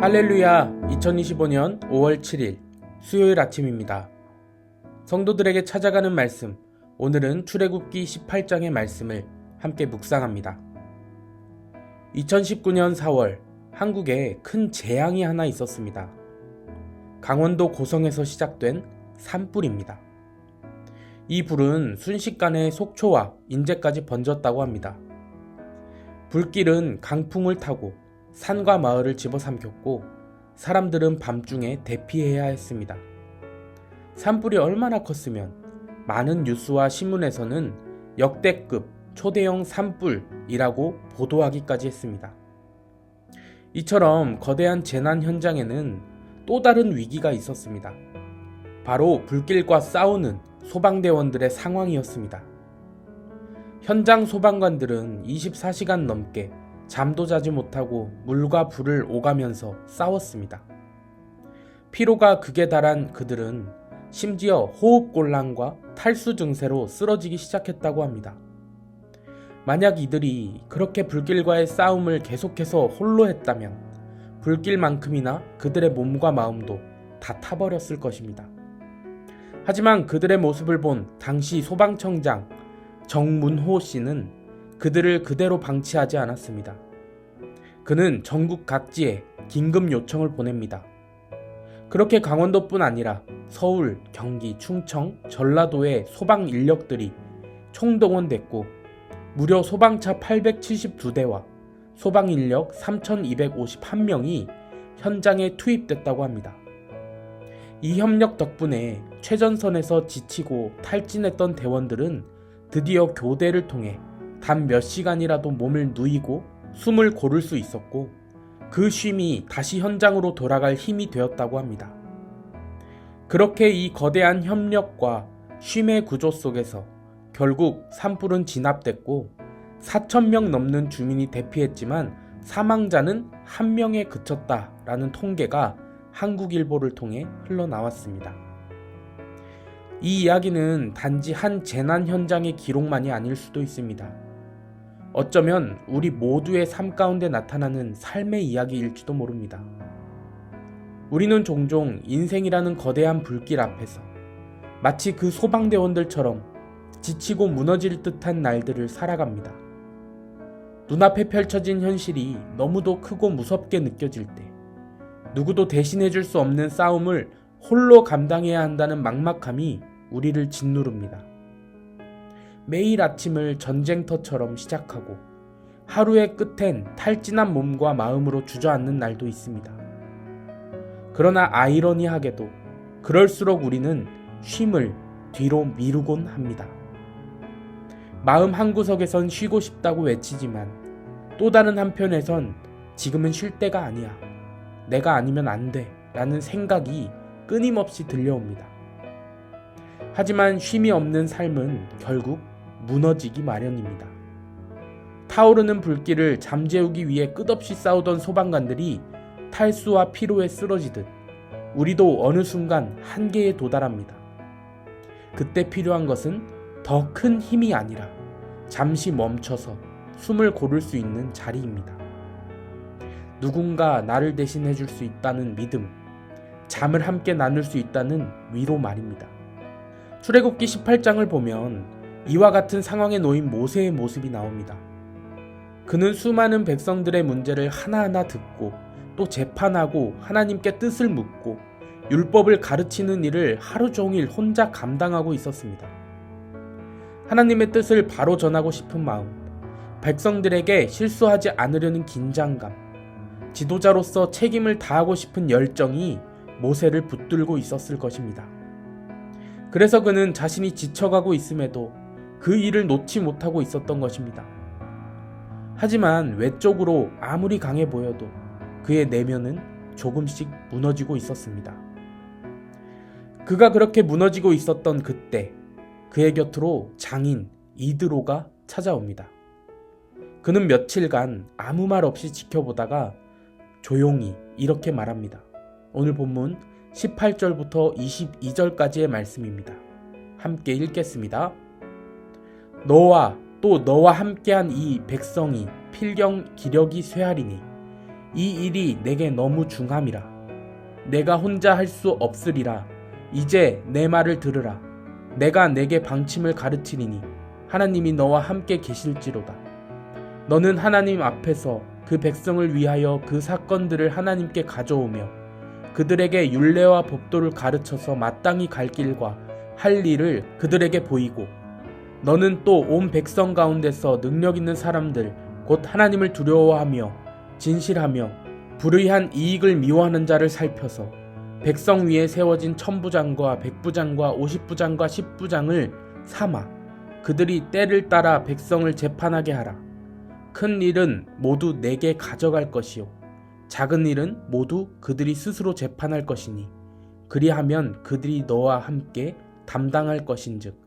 할렐루야 2025년 5월 7일 수요일 아침입니다. 성도들에게 찾아가는 말씀 오늘은 출애굽기 18장의 말씀을 함께 묵상합니다. 2019년 4월 한국에 큰 재앙이 하나 있었습니다. 강원도 고성에서 시작된 산불입니다. 이 불은 순식간에 속초와 인제까지 번졌다고 합니다. 불길은 강풍을 타고 산과 마을을 집어삼켰고 사람들은 밤중에 대피해야 했습니다. 산불이 얼마나 컸으면 많은 뉴스와 신문에서는 역대급 초대형 산불이라고 보도하기까지 했습니다. 이처럼 거대한 재난 현장에는 또 다른 위기가 있었습니다. 바로 불길과 싸우는 소방대원들의 상황이었습니다. 현장 소방관들은 24시간 넘게 잠도 자지 못하고 물과 불을 오가면서 싸웠습니다. 피로가 극에 달한 그들은 심지어 호흡곤란과 탈수 증세로 쓰러지기 시작했다고 합니다. 만약 이들이 그렇게 불길과의 싸움을 계속해서 홀로 했다면 불길만큼이나 그들의 몸과 마음도 다 타버렸을 것입니다. 하지만 그들의 모습을 본 당시 소방청장 정문호 씨는 그들을 그대로 방치하지 않았습니다. 그는 전국 각지에 긴급 요청을 보냅니다. 그렇게 강원도뿐 아니라 서울, 경기, 충청, 전라도의 소방 인력들이 총동원됐고 무려 소방차 872대와 소방 인력 3,251명이 현장에 투입됐다고 합니다. 이 협력 덕분에 최전선에서 지치고 탈진했던 대원들은 드디어 교대를 통해 단 몇 시간이라도 몸을 누이고 숨을 고를 수 있었고 그 쉼이 다시 현장으로 돌아갈 힘이 되었다고 합니다. 그렇게 이 거대한 협력과 쉼의 구조 속에서 결국 산불은 진압됐고 4천명 넘는 주민이 대피했지만 사망자는 한 명에 그쳤다라는 통계가 한국일보를 통해 흘러나왔습니다. 이 이야기는 단지 한 재난 현장의 기록만이 아닐 수도 있습니다. 어쩌면 우리 모두의 삶 가운데 나타나는 삶의 이야기일지도 모릅니다. 우리는 종종 인생이라는 거대한 불길 앞에서 마치 그 소방대원들처럼 지치고 무너질 듯한 날들을 살아갑니다. 눈앞에 펼쳐진 현실이 너무도 크고 무섭게 느껴질 때, 누구도 대신해줄 수 없는 싸움을 홀로 감당해야 한다는 막막함이 우리를 짓누릅니다. 매일 아침을 전쟁터처럼 시작하고 하루의 끝엔 탈진한 몸과 마음으로 주저앉는 날도 있습니다. 그러나 아이러니하게도 그럴수록 우리는 쉼을 뒤로 미루곤 합니다. 마음 한구석에선 쉬고 싶다고 외치지만 또 다른 한편에선 지금은 쉴 때가 아니야. 내가 아니면 안 돼. 라는 생각이 끊임없이 들려옵니다. 하지만 쉼이 없는 삶은 결국 무너지기 마련입니다. 타오르는 불길을 잠재우기 위해 끝없이 싸우던 소방관들이 탈수와 피로에 쓰러지듯 우리도 어느 순간 한계에 도달합니다. 그때 필요한 것은 더 큰 힘이 아니라 잠시 멈춰서 숨을 고를 수 있는 자리입니다. 누군가 나를 대신해 줄 수 있다는 믿음, 잠을 함께 나눌 수 있다는 위로 말입니다. 출애굽기 18장을 보면 이와 같은 상황에 놓인 모세의 모습이 나옵니다. 그는 수많은 백성들의 문제를 하나하나 듣고 또 재판하고 하나님께 뜻을 묻고 율법을 가르치는 일을 하루 종일 혼자 감당하고 있었습니다. 하나님의 뜻을 바로 전하고 싶은 마음, 백성들에게 실수하지 않으려는 긴장감, 지도자로서 책임을 다하고 싶은 열정이 모세를 붙들고 있었을 것입니다. 그래서 그는 자신이 지쳐가고 있음에도 그 일을 놓지 못하고 있었던 것입니다. 하지만 외적으로 아무리 강해 보여도 그의 내면은 조금씩 무너지고 있었습니다. 그가 그렇게 무너지고 있었던 그때 그의 곁으로 장인 이드로가 찾아옵니다. 그는 며칠간 아무 말 없이 지켜보다가 조용히 이렇게 말합니다. 오늘 본문 18절부터 22절까지의 말씀입니다. 함께 읽겠습니다. 너와 또 너와 함께한 이 백성이 필경 기력이 쇠하리니 이 일이 내게 너무 중함이라. 내가 혼자 할 수 없으리라. 이제 내 말을 들으라. 내가 내게 방침을 가르치리니 하나님이 너와 함께 계실지로다. 너는 하나님 앞에서 그 백성을 위하여 그 사건들을 하나님께 가져오며 그들에게 율례와 법도를 가르쳐서 마땅히 갈 길과 할 일을 그들에게 보이고 너는 또 온 백성 가운데서 능력 있는 사람들 곧 하나님을 두려워하며 진실하며 불의한 이익을 미워하는 자를 살펴서 백성 위에 세워진 천부장과 백부장과 오십부장과 십부장을 삼아 그들이 때를 따라 백성을 재판하게 하라. 큰 일은 모두 내게 가져갈 것이요 작은 일은 모두 그들이 스스로 재판할 것이니 그리하면 그들이 너와 함께 담당할 것인즉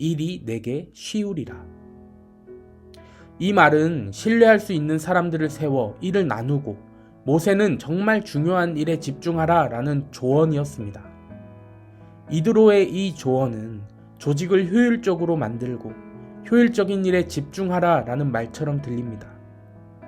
일이 내게 쉬우리라. 이 말은 신뢰할 수 있는 사람들을 세워 일을 나누고 모세는 정말 중요한 일에 집중하라 라는 조언이었습니다. 이드로의 이 조언은 조직을 효율적으로 만들고 효율적인 일에 집중하라 라는 말처럼 들립니다.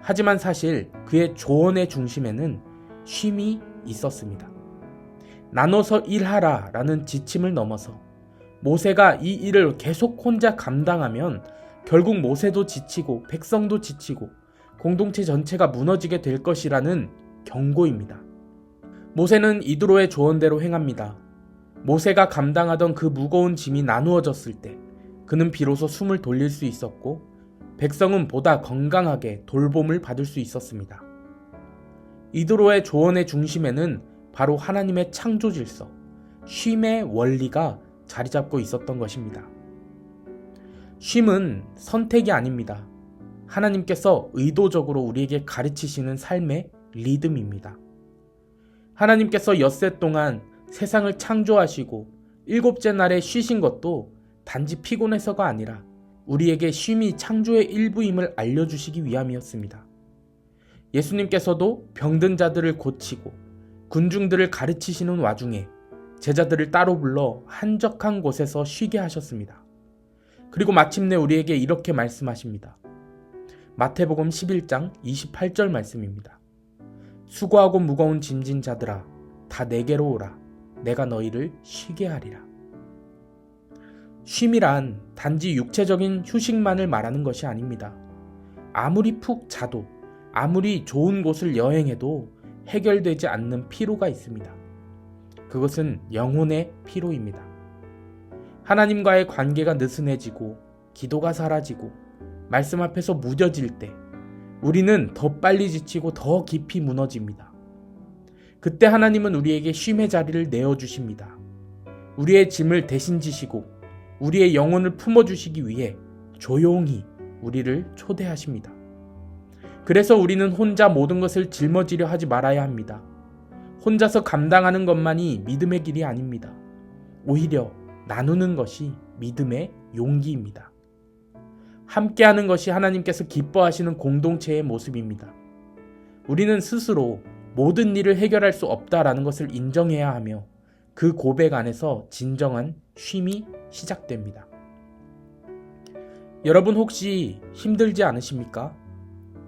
하지만 사실 그의 조언의 중심에는 쉼이 있었습니다. 나눠서 일하라 라는 지침을 넘어서 모세가 이 일을 계속 혼자 감당하면 결국 모세도 지치고 백성도 지치고 공동체 전체가 무너지게 될 것이라는 경고입니다. 모세는 이드로의 조언대로 행합니다. 모세가 감당하던 그 무거운 짐이 나누어졌을 때 그는 비로소 숨을 돌릴 수 있었고 백성은 보다 건강하게 돌봄을 받을 수 있었습니다. 이드로의 조언의 중심에는 바로 하나님의 창조 질서, 쉼의 원리가 자리 잡고 있었던 것입니다. 쉼은 선택이 아닙니다. 하나님께서 의도적으로 우리에게 가르치시는 삶의 리듬입니다. 하나님께서 엿새 동안 세상을 창조하시고 일곱째 날에 쉬신 것도 단지 피곤해서가 아니라 우리에게 쉼이 창조의 일부임을 알려주시기 위함이었습니다. 예수님께서도 병든 자들을 고치고 군중들을 가르치시는 와중에 제자들을 따로 불러 한적한 곳에서 쉬게 하셨습니다. 그리고 마침내 우리에게 이렇게 말씀하십니다. 마태복음 11장 28절 말씀입니다. 수고하고 무거운 짐진 자들아 다 내게로 오라 내가 너희를 쉬게 하리라. 쉼이란 단지 육체적인 휴식만을 말하는 것이 아닙니다. 아무리 푹 자도 아무리 좋은 곳을 여행해도 해결되지 않는 피로가 있습니다. 그것은 영혼의 피로입니다. 하나님과의 관계가 느슨해지고 기도가 사라지고 말씀 앞에서 무뎌질 때 우리는 더 빨리 지치고 더 깊이 무너집니다. 그때 하나님은 우리에게 쉼의 자리를 내어주십니다. 우리의 짐을 대신 지시고 우리의 영혼을 품어주시기 위해 조용히 우리를 초대하십니다. 그래서 우리는 혼자 모든 것을 짊어지려 하지 말아야 합니다. 혼자서 감당하는 것만이 믿음의 길이 아닙니다. 오히려 나누는 것이 믿음의 용기입니다. 함께하는 것이 하나님께서 기뻐하시는 공동체의 모습입니다. 우리는 스스로 모든 일을 해결할 수 없다라는 것을 인정해야 하며 그 고백 안에서 진정한 쉼이 시작됩니다. 여러분 혹시 힘들지 않으십니까?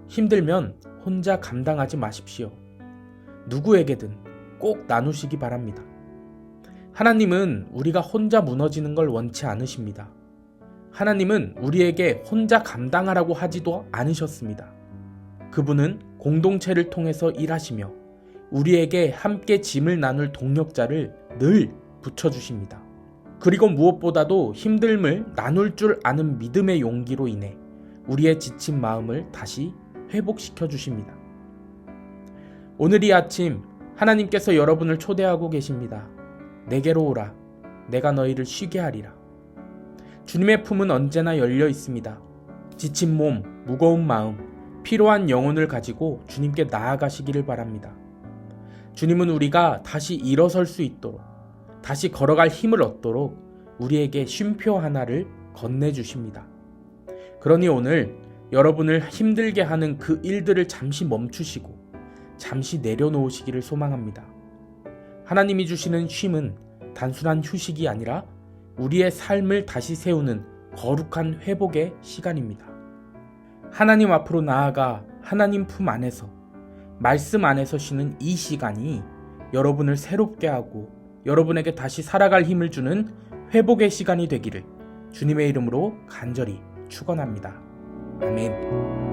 힘들면 혼자 감당하지 마십시오. 누구에게든 꼭 나누시기 바랍니다. 하나님은 우리가 혼자 무너지는 걸 원치 않으십니다. 하나님은 우리에게 혼자 감당하라고 하지도 않으셨습니다. 그분은 공동체를 통해서 일하시며 우리에게 함께 짐을 나눌 동력자를 늘 붙여주십니다. 그리고 무엇보다도 힘듦을 나눌 줄 아는 믿음의 용기로 인해 우리의 지친 마음을 다시 회복시켜 주십니다. 오늘 이 아침 하나님께서 여러분을 초대하고 계십니다. 내게로 오라. 내가 너희를 쉬게 하리라. 주님의 품은 언제나 열려 있습니다. 지친 몸, 무거운 마음, 필요한 영혼을 가지고 주님께 나아가시기를 바랍니다. 주님은 우리가 다시 일어설 수 있도록, 다시 걸어갈 힘을 얻도록 우리에게 쉼표 하나를 건네주십니다. 그러니 오늘 여러분을 힘들게 하는 그 일들을 잠시 멈추시고 잠시 내려놓으시기를 소망합니다. 하나님이 주시는 쉼은 단순한 휴식이 아니라 우리의 삶을 다시 세우는 거룩한 회복의 시간입니다. 하나님 앞으로 나아가 하나님 품 안에서 말씀 안에서 쉬는 이 시간이 여러분을 새롭게 하고 여러분에게 다시 살아갈 힘을 주는 회복의 시간이 되기를 주님의 이름으로 간절히 축원합니다. 아멘.